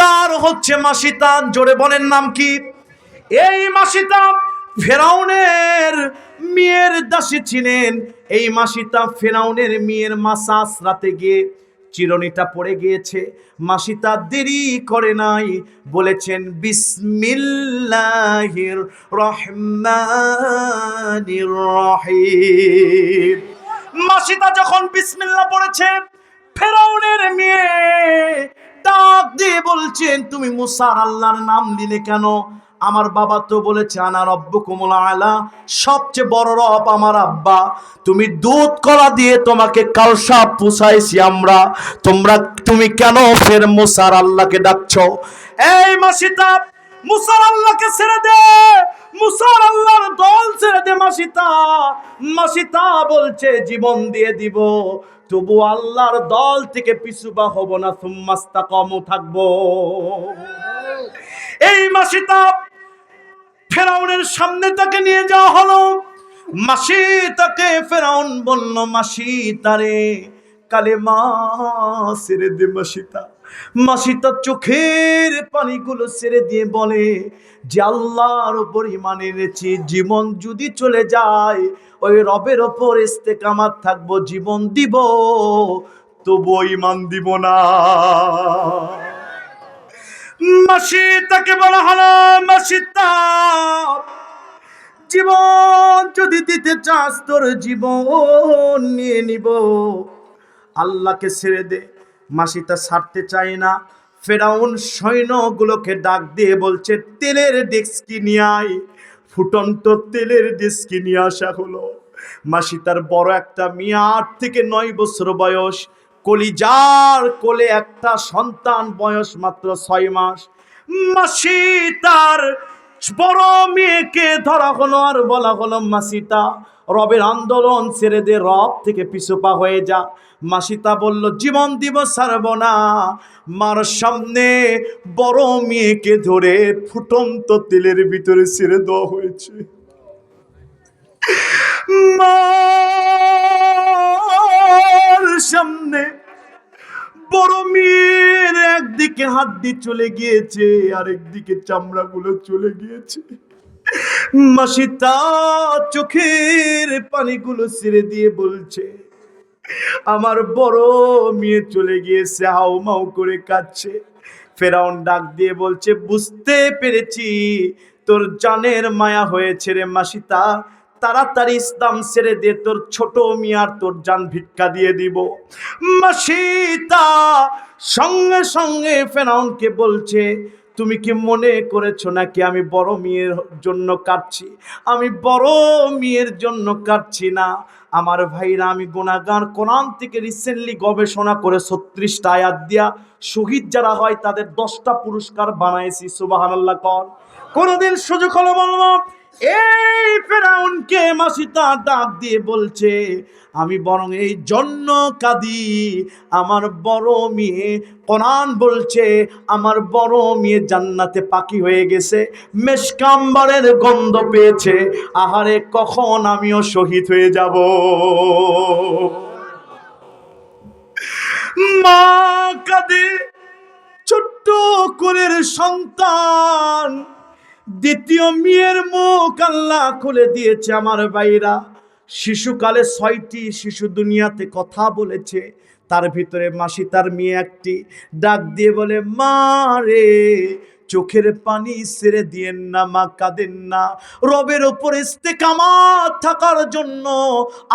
তার হচ্ছে মাসিতা জোরে বলেন নাম কি? এই মাসিতা ফেরাউনের মেয়ের দাসী ছিলেন। এই মাসিতা ফেরাউনের মেয়ের মাসাস রাতে গিয়ে চিরনিটা পড়ে গিয়েছে। মাসিতা দেরি করে নাই, বলেছেন, বিসমিল্লাহির রহমানির রহিম। মাসিতা যখন বিসমিল্লাহ পড়েছে, ফেরাউনের মেয়ে ডাক দিয়ে বলছেন, তুমি মুসার আল্লাহর নাম দিলে কেন? আমার বাবা তো বলেছে, আনা রব্ব কুমলা আলা, সবচেয়ে বড় রব আমার আব্বা। তুমি দুধ কলা দিয়ে তোমাকে কালসা পুষাইছি আমরা। তোমরা, তুমি কেন ফের মুসার আল্লাহকে ডাকছো? এই মাসিতা, মুসার আল্লাহকে ছেড়ে দে, মুসার আল্লাহর দল ছেড়ে দে মাসিতা। মাসিতা বলছে, জীবন দিয়ে দিব তবু আল্লাহর দল থেকে পিছুবা হব না সুম্মাস্তা কমও থাকব। এই মাসিতা ফেরাউনের সামনে তাকে নিয়ে যাওয়া হলো। মাসি তাকে ফেরাউন বলল, মাসি, তারে কালে মা ছেড়ে দে মাসিতা। মাসিতা চোখের পানিগুলো ছেড়ে দিয়ে বলে যে আল্লাহর ওপর ইমান এনেছি, জীবন যদি চলে যায়, ওই রবের ওপর ইস্তেকামাত থাকব, জীবন দিব তবু ইমান দিব না। মাসি তাকে বলা হলো মাসিতা জীবন যদি দিতে চাস, তোর জীবন নিয়ে নিব। আল্লাহকে ছেড়ে দে। মাসিতা ছাড়তে চায় না। ফেরাউন সৈন্যগুলোকে ডাক দিয়ে বলছে, তেলের ডেস্কি নিয়ে আয়। ফুটন্ত তেলের ডেস্কি নিয়ে আসা হলো। মাসিতার বড় একটা মেয়ে, আট থেকে নয় বছর বয়স। কলিজার কোলে একটা সন্তান বয়স মাত্র ছয় মাস। মাসি তার বড় মেয়েকে ধরা হলো আর বলা হলো মাসিতা রবের আন্দোলন ছেড়ে দে, রব থেকে পিছুপা হয়ে যা। মাসিতা বলল, জীবন দিব সারব না মার সামনে বড় মেয়েকে ধরে ফুটন্ত তেলের ভিতরে ছেড়ে দেওয়া হয়েছে। মার সামনে বড় মেয়ের একদিকে হাড্ডি চলে গিয়েছে, আরেকদিকে চামড়াগুলো চলে গিয়েছে। মাসিতা চোখের পানিগুলো ছেড়ে দিয়ে বলছে আমার বড় মেয়ে চলে গিয়েছে, হাউ মাউ করে কাঁদছে। ফেরাউন ডাক দিয়ে বলছে, বুঝতে পেরেছি, তোর জানের মায়া হয়েছে রে মাসিতা। তাড়াতাড়ি ইসলাম ছেড়ে দিয়ে তোর ছোট মিয়ার তোর জান ভিক্ষা দিয়ে দিব। মাসিতা সঙ্গে সঙ্গে ফেরাউনকে বলছে তুমি কি মনে করেছ নাকি আমি বড় মেয়ের জন্য কাটছি আমি বড় মেয়ের জন্য কাটছি না। আমার ভাইরা, আমি গুণাগার। কোরআন থেকে রিসেন্টলি গবেষণা করে ছত্রিশটা আয়াত দিয়া শহীদ যারা হয়, তাদের দশটা পুরস্কার বানাইছি সুবাহ আল্লাহ কর কোনোদিন সুযোগ হলো বলব এই ফেরাউনকে মাসিতা ডাক দিয়ে বলছে, আমি বরং এই জন্য কাঁদি। আমার বড় মেয়ে কোরআন বলছে, আমার বড় মেয়ে জান্নাতে পাখি হয়ে গেছে মেশকাম্বারের গন্ধ পেয়েছে, আহারে কখন আমিও শহীদ হয়ে যাব? মা কাঁদে, ছোট্ট কোলের সন্তান। দ্বিতীয় মেয়ের মুখ আল্লাহ খুলে দিয়েছে আমার ভাইরা। শিশুকালে ছয়টি শিশু দুনিয়াতে কথা বলেছে। তার ভিতরে মাসি, তার মেয়ে একটি। ডাক দিয়ে বলে, মা রে চোখের পানি ছেড়ে দিয়েন না, মা কাঁদেন না। রবের ওপর ইস্তেকামাত থাকার জন্য,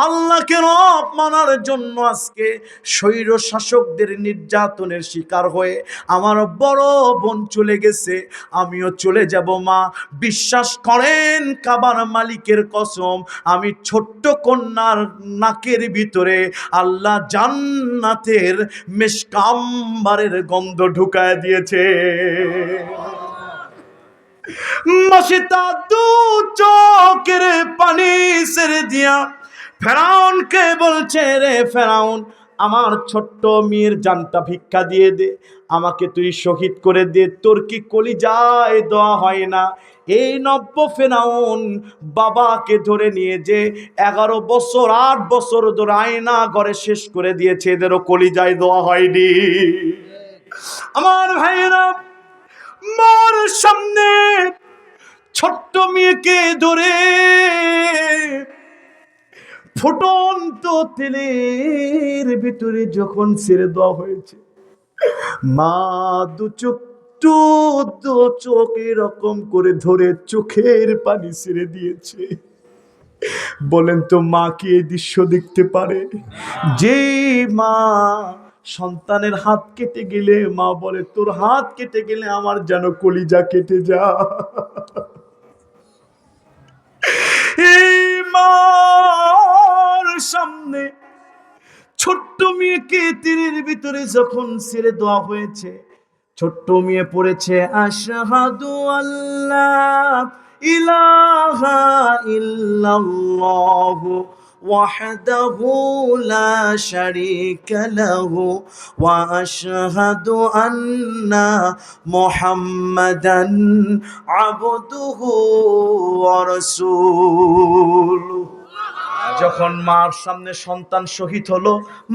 আল্লাহকে রব মানার জন্য আজকে স্বৈর শাসকদের নির্যাতনের শিকার হয়ে আমার বড় বোন চলে গেছে, আমিও চলে যাব, মা। বিশ্বাস করেন, কাবার মালিকের কসম, আমি ছোট্ট কন্যার নাকের ভিতরে আল্লাহ জান্নাতের মেশকাম্বারের গন্ধ ঢুকায় দিয়েছে। মাসিতা দু চোখের পানি সেরে দিয়া ফেরাউনকে বলছে, রে ফেরাউন, আমার ছোট্ট মেয়ের জানটা ভিক্ষা দিয়ে দে, আমাকে তুই শহীদ করে দে, তোর কি কলি যায় দেওয়া হয় না? এই নব্য ফেরাউন বাবাকে ধরে নিয়ে যে এগারো বছর, আট বছর ধরে আয়না ঘরে শেষ করে দিয়েছে, এদেরও কলিজায় দেওয়া হয়নি। আমার ভাইয়েরা মার সামনে ছোট্ট মেয়েকে ধরে ফুটন্ত তেলের ভিতরে যখন ছেড়ে দেওয়া হয়েছে, মা দু দু চোখ এরকম করে ধরে চোখের পানি ছেড়ে দিয়েছে। বলেন তো মা কি এই দৃশ্য দেখতে পারে? যে মা সন্তানের হাত কেটে গেলে মা বলে, তোর হাত কেটে গেলে আমার যেন কলিজা কেটে যা এই মার সামনে ছোট্ট মেয়েকে তীরের ভিতরে যখন ছেড়ে দেওয়া হয়েছে, ছোট্ট মেয়ে পড়েছে, আশাহাদু আল্লাহ ইলাহা ইল্লাল্লাহ وحده لا شريك له واشهد ان محمدا عبده ورسوله যখন মার সামনে সন্তান শহীদ হলো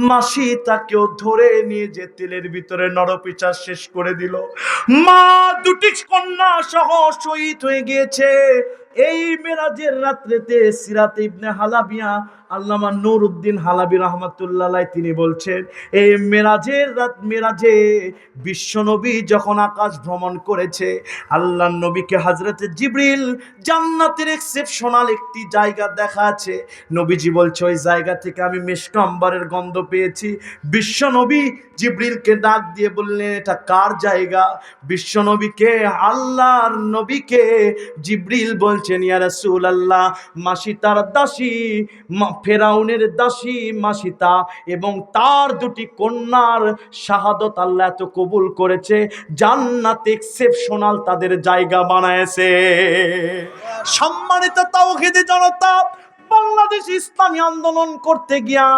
মাসি তাকেও ধরে নিয়ে যে তেলের ভিতরে নরপিচার শেষ করে দিল মা দুটি কন্যা সহ শহীদ হয়ে গিয়েছে এই মেরাজের রাত্রেতে সিরাত ইবনে হালাবিয়া আল্লামা নুরউদ্দিন হালাবি রহমাতুল্লাহ তিনি বলছেন, এই মেরাজের রাত মেরাজে বিশ্বনবী যখন আকাশ ভ্রমণ করেছে আল্লাহ নবীকে হাজরতে জিবরিল জান্নাতের এক্সেপশনাল একটি জায়গা দেখা আছে। নবীজি বলছে, ওই জায়গা থেকে আমি মেশকাম্বারের গন্ধ পেয়েছি। বিশ্বনবী জিবরিলকে ডাক দিয়ে বললেন, এটা কার জায়গা? বিশ্বনবীকে আল্লাহর নবীকে? জিবরিল বলছেন, ইয়া রাসূলুল্লাহ মাসি তার দাসী ফেরাউনের দাসী মাসিতা এবং তার দুটি কন্যার শাহাদত আল্লাহ এত কবুল করেছে, জান্নাত এক্সেপশনাল তাদের জায়গা বানায়ছে। সম্মানিত তাওহীদি জনতা বাংলাদেশ ইসলামী আন্দোলন করতে গিয়া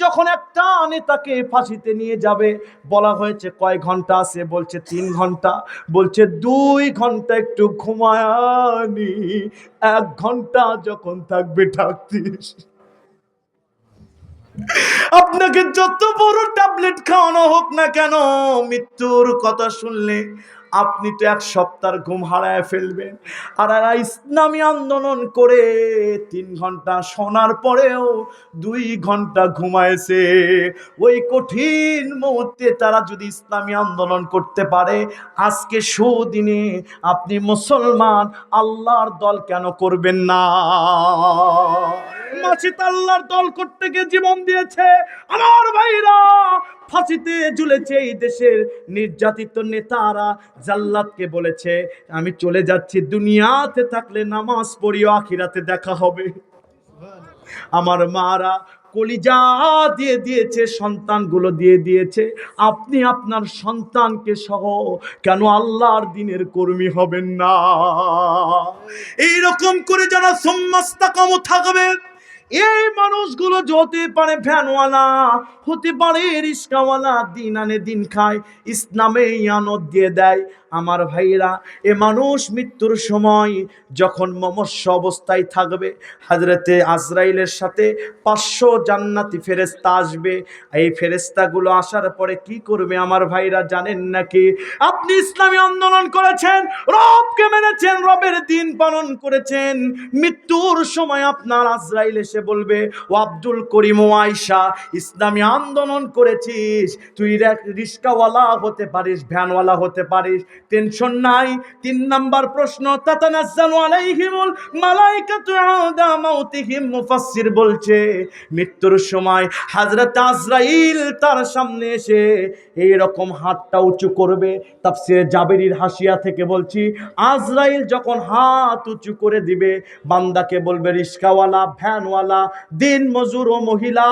যখন একটা নেতাকে ফাঁসিতে নিয়ে যাবে, বলা হয়েছে কয় ঘণ্টা আছে? বলছে তিন ঘণ্টা। বলছে দুই ঘণ্টা একটু ঘুমায়ানি। এক ঘণ্টা যখন থাকবে থাকতিস আপনাকে যত বড় ট্যাবলেট খাওয়ানো হোক না কেন, মৃত্যুর কথা শুনলে আপনি তো এক সপ্তাহ ঘুম হারায় ফেলবেন। আর এরা ইসলামী আন্দোলন করে তিন ঘণ্টা শোনার পরেও দুই ঘণ্টা ঘুমাইছে। ওই কঠিন মুহূর্তে তারা যদি ইসলামী আন্দোলন করতে পারে, আজকে সুদিনে আপনি মুসলমান, আল্লাহর দল কেন করবেন না? মাসিদ আল্লাহর দল করতে গিয়ে জীবন দিয়েছে। আমার ভাইরা ফাঁসিতে ঝুলেছে এই দেশের নির্যাতিত নেতারা, জাল্লাদকে বলেছে, আমি চলে যাচ্ছি দুনিয়াতে থাকলে নামাজ পড়িও, আখিরাতে দেখা হবে। আমার মারা কলিজা দিয়ে দিয়েছে, সন্তানগুলো দিয়ে দিয়েছে। আপনি আপনার সন্তানকে সহ কেন আল্লাহর দিনের কর্মী হবেন না? এই রকম করে যারা সম্মাস্তা কম থাকবে এই মানুষগুলো যেতে পারে ফ্যানওয়ালা, হতে পারে রিস্কাওয়ালা, দিন আনে দিন খায় ইসলামে ইয়ানত দিয়ে দেয়। আমার ভাইরা এ মানুষ মৃত্যুর সময় যখন মমস্য অবস্থায় থাকবে, হাজরতে আজরাইলের সাথে পাঁচশো জান্নাতি ফেরেস্তা আসবে। এই ফেরেস্তাগুলো আসার পরে কি করবে আমার ভাইরা জানেন নাকি? আপনি ইসলামী আন্দোলন করেছেন, রবকে মেনেছেন, রবের দিন পালন করেছেন। মৃত্যুর সময় আপনার আজরাইল এসে বলবে, ও আব্দুল করিম ও আয়সা ইসলামী আন্দোলন করেছিস, তুই রিস্কাওয়ালা হতে পারিস, ভ্যানওয়ালা হতে পারিস টেনশন নাই। তিন নাম্বার প্রশ্ন, তাতানাজ্জালু আলাইহিমুল মালাইকাতু আদা মাউতিহিম, মুফাসসির বলছে, মৃত্যুর সময় হযরত আজরাইল তার সামনে এসে এই রকম হাতটা উঁচু করবে। তাফসিরে জাবেরির হাসিয়া থেকে বলছি, আজরাইল যখন হাত উঁচু করে দিবে, বান্দাকে বলবে, রিস্কাওয়ালা, ভ্যানওয়ালা, দিন মজুর ও মহিলা,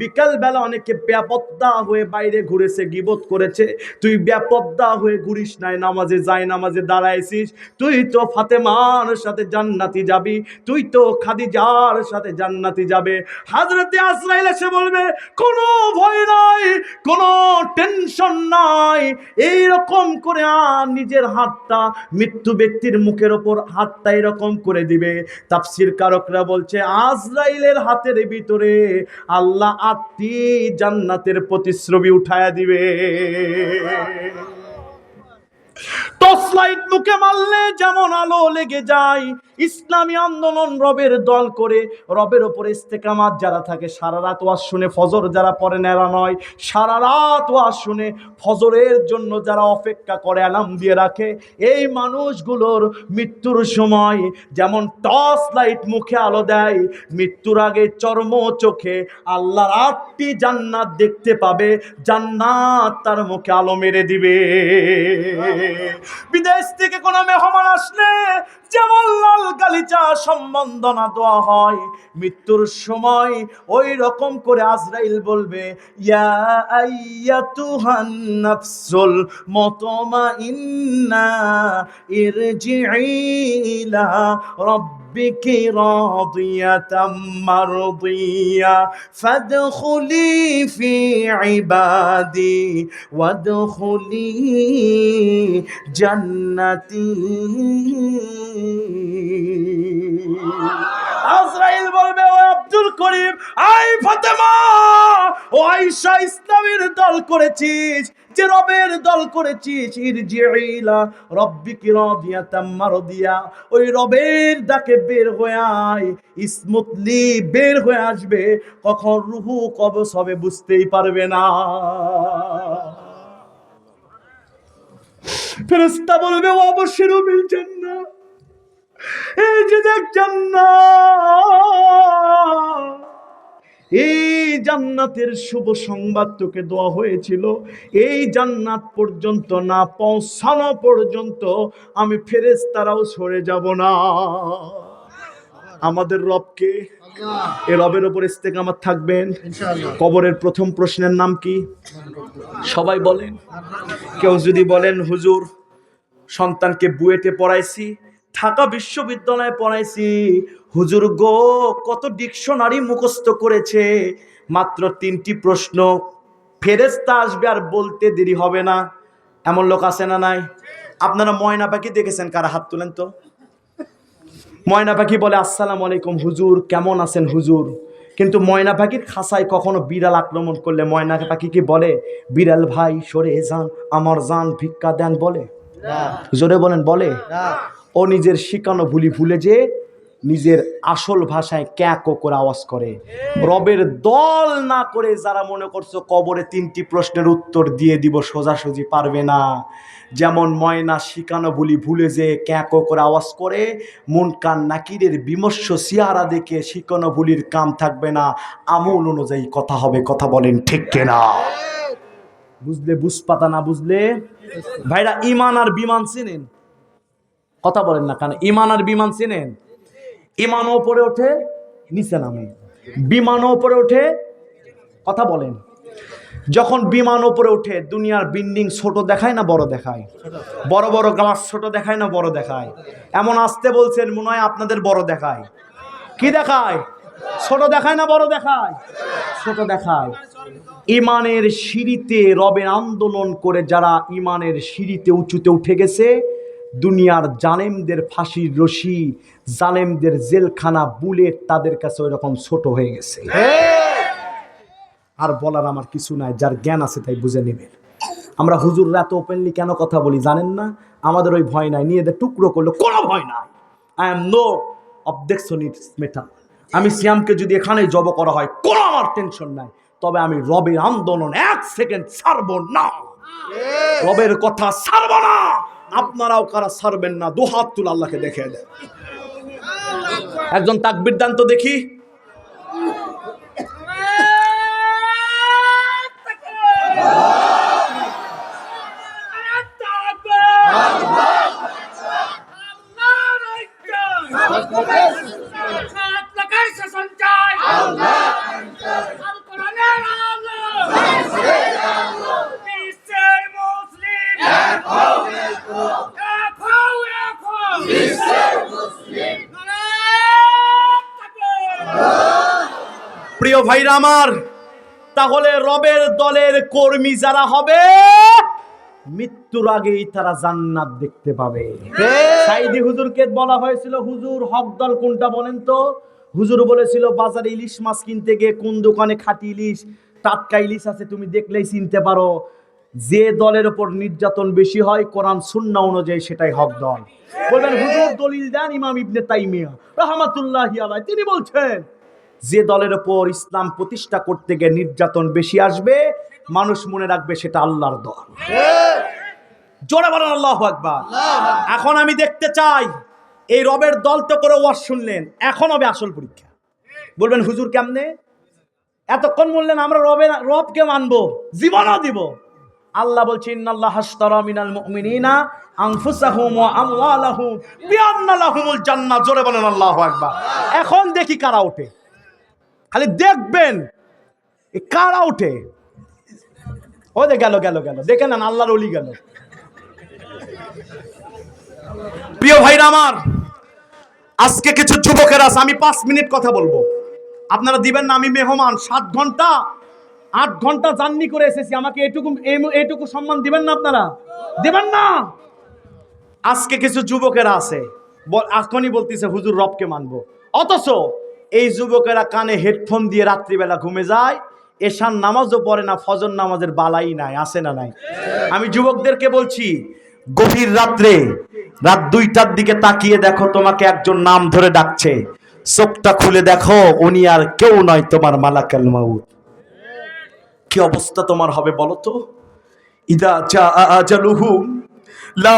বিকাল বেলা অনেকে ব্যাপদ্দা হয়ে বাইরে ঘুরেছে, গিবত করেছে। তুই ব্যাপদ্দা হয়ে ঘুরিস নাই নামাজে যাই নামাজে দাঁড়াইছিস, তুই তো ফাতেমার সাথে জান্নাতি যাবি, তুই তো খাদিজার সাথে জান্নাতি যাবে। হাজরতে আজরাইল এসে বলবে, কোনো ভয় নাই, কোনো টেনশন নাই এই রকম করে আর নিজের হাতটা মৃত্যু ব্যক্তির মুখের ওপর হাতটা এরকম করে দিবে। তাফসির কারকরা বলছে, আজরাইলের হাতের ভিতরে আল্লাহ আটটি জান্নাতের প্রতিশ্রবি উঠায়া দিবে। টর্চ লাইট মুখে মারলে যেমন আলো লেগে যায় ইসলামী আন্দোলন রবের দল করে রবের ওপরে ইস্তেকামাত যারা থাকে সারা রাত ওয়াজ শুনে ফজর যারা পরে নেড়া নয় সারা রাত ওয়াজ শুনে ফজরের জন্য যারা অপেক্ষা করে অ্যালার্ম দিয়ে রাখে এই মানুষগুলোর মৃত্যুর সময় যেমন টর্চ লাইট মুখে আলো দেয় মৃত্যুর আগে চর্ম চোখে আল্লাহর আটটি জান্নাত দেখতে পাবে জান্নাত তার মুখে আলো মেরে দিবে। বিদেশ থেকে কোনো মেহমান আসলে যেমন লাল গালিচা সম্বন্ধনা দেওয়া হয়। মৃত্যুর সময় ওই রকম করে আজরাইল বলবে, ইয়া আইয়াতুহান নাফসুল মুতমাইন্না ইরজিই ইলা ربك راضية مرضية فادخلي في عبادي وادخلي جنتي আজরাইল বলবে ও আব্দুল করিম, আই ফাতেমা, ও আয়েশা ইসলামের দল করেছিস, যে রবের দল করেছিস ইরজিইলা রব্বিকি রাদিয়াতাম মারদিয়া, ওই রবের ডাকে বের হয়ে আয় স্মুথলি বের হয়ে আসবে, কখন রুহু কবজ হবে বুঝতেই পারবে না। ফেরেশতা বলবে, ও অবশ্যই রবিল জান্নাত এই যে এই জান্নাতের শুভ সংবাদ তোকে দেওয়া হয়েছিল। এই জান্নাত পর্যন্ত না পৌঁছানো পর্যন্ত আমি ফেরেশতারাও সরে যাব না। আমাদের রবকে এ রবের ওপর ইস্তেকামাত থাকবেন। কবরের প্রথম প্রশ্নের নাম কি? সবাই বলেন। কেউ যদি বলেন হুজুর সন্তানকে বুয়েটে পড়াইছি। ঢাকা বিশ্ববিদ্যালয়ে পড়াইছি। হুজুর গো কত ডিকশনারি মুখস্থ করেছে। মাত্র তিনটি প্রশ্ন ফেরেস্তা আসবে আর বলতে দেরি হবে না। এমন লোক আছে না নাই? আপনারা ময়না পাখি দেখেছেন কারা হাত তুলেন তো? ময়না পাখি বলে আসসালাম আলাইকুম হুজুর কেমন আছেন হুজুর? কিন্তু ময়না পাখির খাসায় কখনো বিড়াল আক্রমণ করলে ময়না পাখি কি বলে বিড়াল ভাই সরে যান আমার যান ভিক্ষা দেন বলে? জোরে বলেন বলে? ও নিজের শিকানো ভুলি ভুলে যে নিজের আসল ভাষায় ক্যাকো করে আওয়াজ করে। রবের দল না করে যারা মনে করছ কবরে তিনটি প্রশ্নের উত্তর দিয়ে দিব সোজাসুজি পারবে না। যেমন ময়না শিকানো ভুলি ভুলে যে ক্যাকো করে আওয়াজ করে মন কান নাকিরের বিমর্ষ সিয়ারা দেখে শিকানো ভুলির কাম থাকবে না। আমল অনুযায়ী কথা হবে কথা বলেন ঠিক কেনা? বুঝলে বুঝপাতা না বুঝলে? ভাইরা ইমান আর বিমান চিনেন? কথা বলেন না কেন? ইমান আর বিমান চিনেন? ইমানও ওপরে ওঠে, নিচে নামে। বিমানও উপরে ওঠে, কথা বলেন। যখন বিমান ওপরে ওঠে, দুনিয়ার বিল্ডিং ছোট দেখায় না বড় দেখায়? বড় বড় গাছ ছোট দেখায় না বড় দেখায়? এমন আসতে বলছেন, মনে হয় আপনাদের বড় দেখায়। কি দেখায়? ছোট দেখায় না বড় দেখায়? ছোট দেখায়। ইমানের সিঁড়িতে রবের আন্দোলন করে যারা ইমানের সিঁড়িতে উঁচুতে উঠে গেছে দুনিয়ার জালেমদের ফাঁসির রশি জালেমদের জেলখানা বুলেট তাদের কাছে ওই রকম ছোট হয়ে গেছে। আর বলার আমার কিছু নাই যার জ্ঞান আছে তাই বুঝে নেবেন আমরা হুজুররা এত ওপেনলি কেন কথা বলি জানেন না? আমাদের ওই ভয় নাই নিয়ে টুকরো করল কোনো ভয় নাই। আই এম নো অবজেকশনিট মেটা আমি সিয়ামকে যদি এখানে জব করা হয় কোনো আমার টেনশন নাই। তবে আমি রবের আন্দোলন এক সেকেন্ড ছাড়বো না। রবের কথা ছাড়বো না। আপনারাও কারা ছাড়বেন না? দু হাত তুল আল্লাহকে দেখে দেন। একজন তাকবির দান তো দেখি। প্রিয় ভাইরা আমার, তাহলে রবের দলের কর্মী যারা হবে, মৃত্যুর আগেই তারা জান্নাত দেখতে পাবে। সাইদি হুজুরকে বলা হয়েছিল, হুজুর, হক দল কোনটা বলেন তো? হুজুর বলেছিল, বাজারে ইলিশ মাছ কিনতে গিয়ে কোন দোকানে খাঁটি ইলিশ, টাটকা ইলিশ আছে, তুমি দেখলেই চিনতে পারো। যে দলের উপর নির্যাতন বেশি হয়, কোরআন, সুন্নাহ অনুযায়ী সেটাই হক দল। বলবেন, হুজুর, দলিল দেন ইমাম ইবনে তাইমিয়া, রহমাতুল্লাহি আলাইহি। তিনি বলছেন, যে দলের ওপর ইসলাম প্রতিষ্ঠা করতে গিয়ে নির্যাতন বেশি আসবে, মানুষ মনে রাখবে সেটা আল্লাহর দল। জোরে আল্লাহ আকবার। এখন আমি দেখতে চাই, এই রবের দল তো করে ওয়াজ শুনলেন, এখন হবে আসল পরীক্ষা। বলবেন, হুজুর কেমনে? এতক্ষণ বললেন, আমরা রবের, রবকে মানবো, জীবনও দিব। আল্লাহ বলছে, ইন্নাল্লাহ হাসতারা মিনাল মুমিনিনা আনফুসাহুম ওয়া আমওয়ালাহুম বিআন্না লাহুমুল জান্নাহ। জোরে বলেন, আল্লাহু আকবার। এখন দেখি কারা ওঠে। খালি দেখবেন কারা ওঠে? ও দে গেল গেল গেল। দেখে না আল্লাহর অলি গেল। প্রিয় ভাইরা আমার, আজকে কিছু যুবকের আছে, আমি পাঁচ মিনিট কথা বলব। আপনারা দিবেন না, আমি মেহমান, সাত ঘণ্টা আট ঘণ্টা জার্নি করে এসেছি। আমাকে এটুকু এইটুকু সম্মান দিবেন না আপনারা? দিবেন না! আজকে কিছু যুবকেরা আছে। এখনই বলতেছে, হুজুর রবকে মানবো। অথচ এই যুবকেরা কানে হেডফোন দিয়ে রাত্রিবেলা ঘুমে যায় এশান নামাজও পড়ে না, ফজর নামাজের বালাই নাই আসে না নাই? আমি যুবকদেরকে বলছি, গভীর রাত্রে, রাত দুইটার দিকে তাকিয়ে দেখো, তোমাকে একজন নাম ধরে ডাকছে। চোখটা খুলে দেখো, উনি আর কেউ নয় তোমার মালাকাল মাউত। কি অবস্থা তোমার হবে বলো তো? ইদা চা আজালুহুম লা